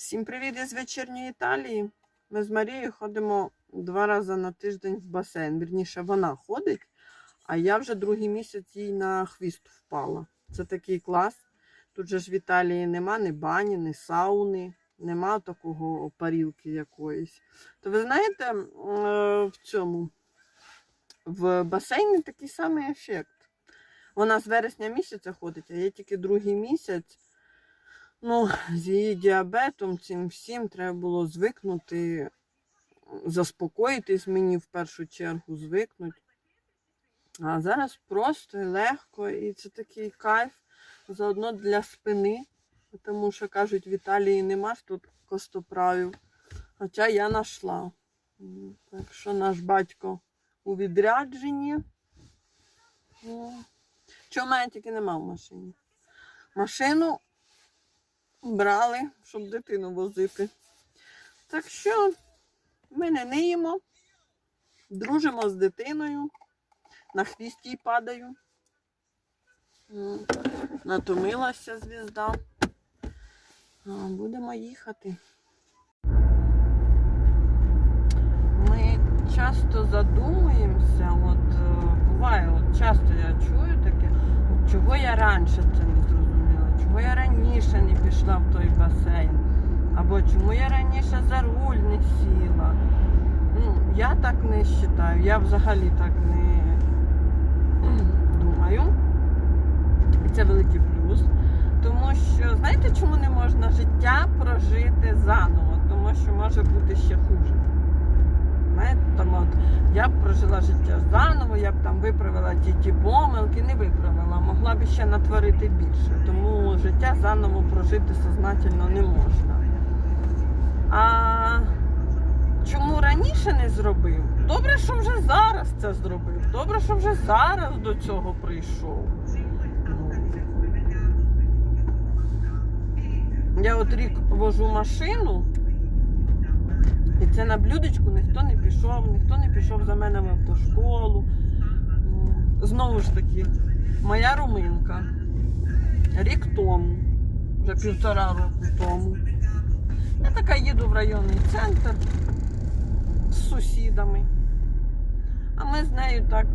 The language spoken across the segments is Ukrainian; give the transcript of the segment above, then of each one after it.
Всім привіт із вечірньої Італії. Ми з Марією ходимо два рази на тиждень в басейн. Вірніше, вона ходить, а я вже другий місяць їй на хвіст впала. Це такий клас. Тут же ж в Італії нема ні бані, ні сауни, нема такого парілки якоїсь. То ви знаєте, е, в цьому в басейні такий самий ефект. Вона з вересня місяця ходить, а я тільки другий місяць. Ну, з її діабетом, цим всім треба було звикнути, заспокоїтись мені в першу чергу, звикнути. А зараз просто і легко, і це такий кайф заодно для спини, тому що кажуть, в Італії нема ж тут костоправів. Хоча я знайшла. Так що наш батько у відрядженні. Чого мене тільки нема в машині? Машину брали, щоб дитину возити. Так що ми не ниємо, дружимо з дитиною, на хвісті падаю. Натомилася звізда. Будемо їхати. Ми часто задумуємося, от е, буває, от часто я чую таке, от чого я раніше це не чого я раніше не пішла в той басейн, або чому я раніше за руль не сіла. Ну, я так не вважаю, я взагалі так не думаю. І це великий плюс. Тому що, знаєте, чому не можна життя прожити заново? Тому що може бути ще хуже. От я б прожила життя заново, я б там виправила ті ті помилки, не виправила, могла б ще натворити більше. Тому життя заново прожити сознательно не можна. А чому раніше не зробив? Добре, що вже зараз це зробив. Добре, що вже зараз до цього прийшов. Я от рік вожу машину, це на блюдечку ніхто не пішов, ніхто не пішов за мене в автошколу. Знову ж таки, моя руминка. Рік тому, вже півтора року тому. Я така їду в районний центр з сусідами. А ми з нею так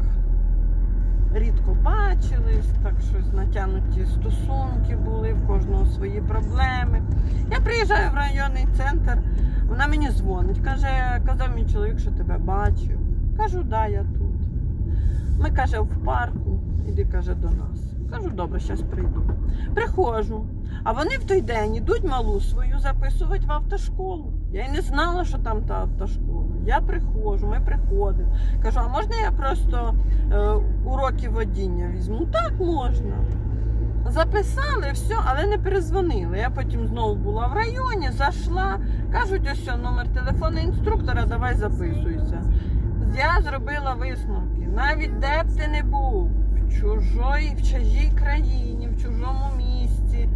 рідко бачились, так щось натягнуті стосунки були, в кожного свої проблеми. Я приїжджаю в районний центр, вона мені дзвонить, каже, казав мій чоловік, що тебе бачив. Кажу, да, я тут. Ми каже, в парку, іди каже до нас. Кажу, добре, зараз прийду. Приходжу. А вони в той день ідуть малу свою записувати в автошколу. Я й не знала, що там та автошкола. Я приходжу, ми приходимо. Кажу, а можна я просто е, уроки водіння візьму? Так можна. Записали все, але не перезвонили. Я потім знову була в районі, зайшла. Кажуть, ось номер телефону інструктора, давай записуйся. Я зробила висновки. Навіть де б ти не був, в чужій, в чужій країні, в чужому місті.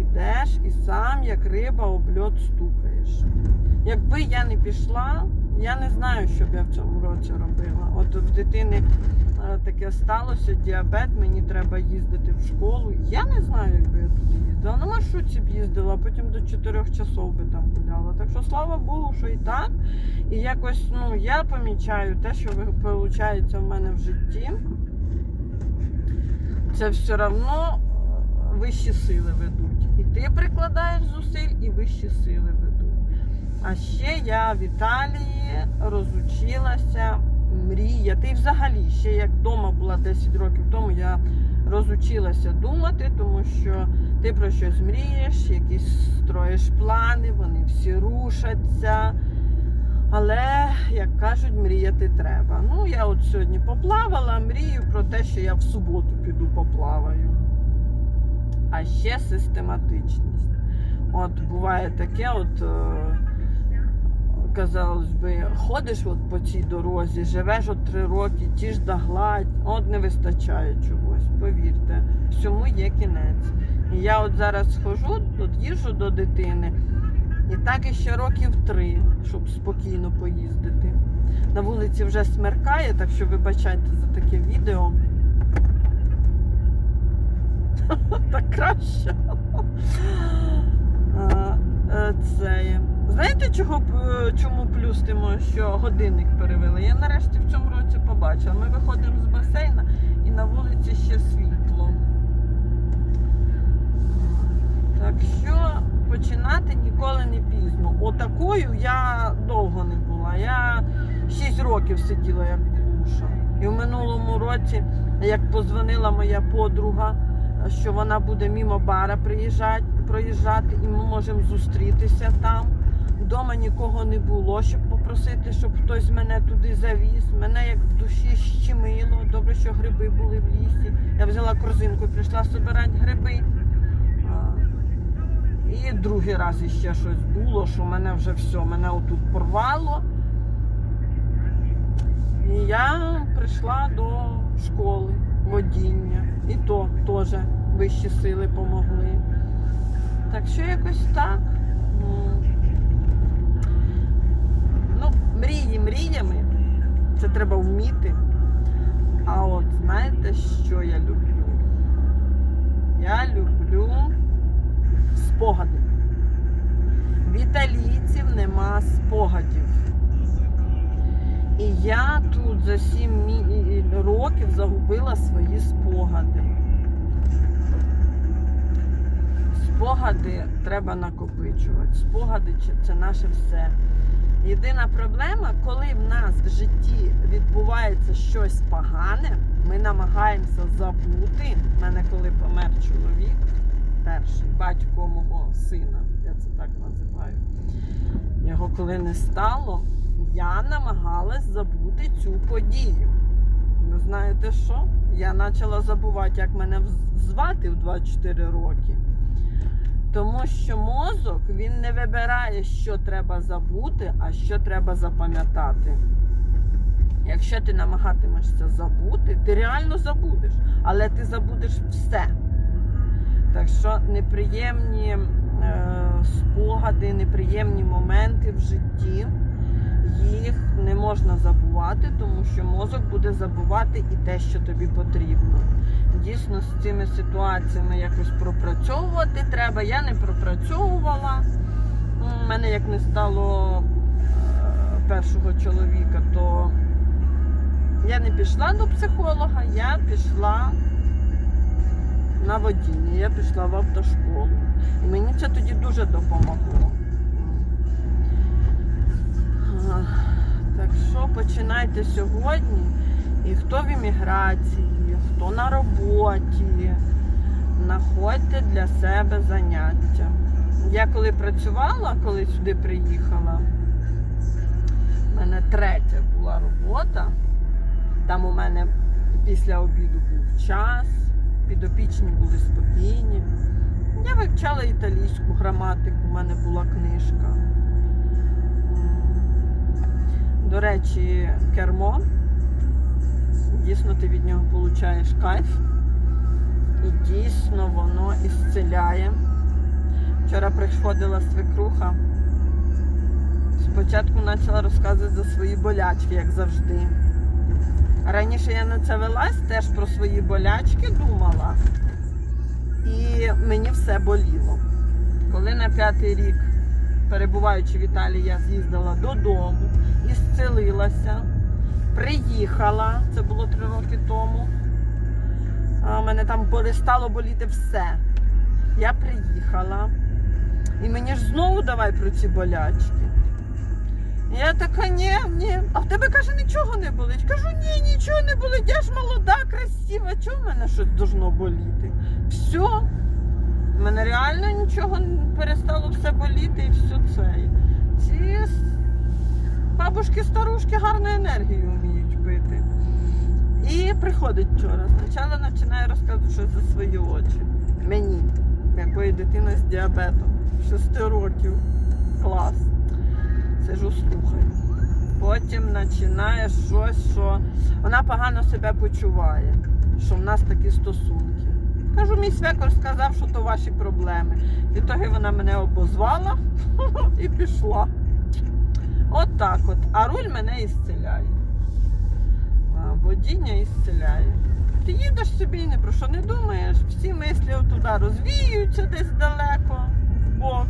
Ідеш і сам, як риба, об льот стукаєш. Якби я не пішла, я не знаю, що б я в цьому році робила. От в дитини таке сталося, діабет, мені треба їздити в школу. Я не знаю, якби я туди їздила. На маршрутці б їздила, потім до 4 часов би там гуляла. Так що слава Богу, що і так. І якось ну, я помічаю те, що виходить в мене в житті. Це все одно вищі сили ведуть. І ти прикладаєш зусиль, і вищі сили ведуть. А ще я в Італії розучилася мріяти. І взагалі, ще як вдома була 10 років тому, я розучилася думати, тому що ти про щось мрієш, якісь строїш плани, вони всі рушаться. Але, як кажуть, мріяти треба. Ну, я от сьогодні поплавала, мрію про те, що я в суботу піду поплаваю. А ще систематичність. От буває таке, от е, казалось би, ходиш от по цій дорозі, живеш от три роки, ті ж да гладь, от не вистачає чогось, повірте, всьому є кінець. І я от зараз схожу, от їжджу до дитини, і так іще років три, щоб спокійно поїздити. На вулиці вже смеркає, так що вибачайте за таке відео. Так краще. Е, це. Знаєте, чого, е, чому плюс тимо, що годинник перевели? Я нарешті в цьому році побачила. Ми виходимо з басейна і на вулиці ще світло. Так що починати ніколи не пізно. Отакою я довго не була. Я 6 років сиділа як клуша. І в минулому році, як позвонила моя подруга, що вона буде мимо бара приїжджати, проїжджати, і ми можемо зустрітися там. Вдома нікого не було, щоб попросити, щоб хтось мене туди завіз. Мене як в душі щемило. Добре, що гриби були в лісі. Я взяла корзинку і прийшла збирати гриби. І другий раз іще щось було, що мене вже все, мене отут порвало. І я прийшла до школи водіння. І то теж вищі сили помогли. Так що якось так. Мрії мріями. Це треба вміти. А от знаєте, що я люблю? Я люблю спогади. В італійців нема спогадів. І я тут за 7 мі- років загубила свої спогади. Спогади треба накопичувати. Спогади це наше все. Єдина проблема, коли в нас в житті відбувається щось погане, ми намагаємося забути. У мене коли помер чоловік, перший батько мого сина, я це так називаю. Його коли не стало, я намагалась забути цю подію. Ви знаєте що? Я почала забувати, як мене звати в 24 роки. Тому що мозок він не вибирає, що треба забути, а що треба запам'ятати. Якщо ти намагатимешся забути, ти реально забудеш, але ти забудеш все. Так що неприємні е, спогади, неприємні моменти в житті, їх не можна забувати, тому що мозок буде забувати і те, що тобі потрібно. Дійсно, з цими ситуаціями якось пропрацьовувати треба. Я не пропрацьовувала. У мене як не стало е, першого чоловіка, то я не пішла до психолога, я пішла на водіння, я пішла в автошколу. І мені це тоді дуже допомогло. Так що починайте сьогодні. І хто в імміграції, хто на роботі, знаходьте для себе заняття. Я коли працювала, коли сюди приїхала, в мене третя була робота. Там у мене після обіду був час, підопічні були спокійні. Я вивчала італійську граматику, у мене була книжка. До речі, кермо. Дійсно, ти від нього получаєш кайф. І дійсно воно ісцеляє. Вчора приходила свекруха. Спочатку почала розказувати за свої болячки, як завжди. Раніше я на це велась, теж про свої болячки думала. І мені все боліло. Коли на п'ятий рік, перебуваючи в Італії, я з'їздила додому і зцілилася, приїхала, це було три роки тому. А, мене там перестало боліти все. Я приїхала. І мені ж знову давай про ці болячки. Я така, ні, ні. А в тебе каже, нічого не болить. Кажу, ні, нічого не болить. Я ж молода, красива. Чого в мене щось должно боліти? Все. У мене реально нічого перестало все боліти і все це. Ці с- бабушки-старушки гарну енергію вміють пити. І приходить вчора. Спочатку починає розказувати щось за свої очі. Мені, якої дитина з діабетом, 6 років. Клас. Сижу, слухаю. Потім починає щось, що вона погано себе почуває, що в нас такі стосунки. Кажу, мій свекор сказав, що то ваші проблеми. І тоді вона мене обозвала і пішла. От так от. А руль мене ісцеляє. Водіння ісцеляє. Ти їдеш собі ні про що не думаєш, всі мислі туди розвіюються десь далеко, в бок.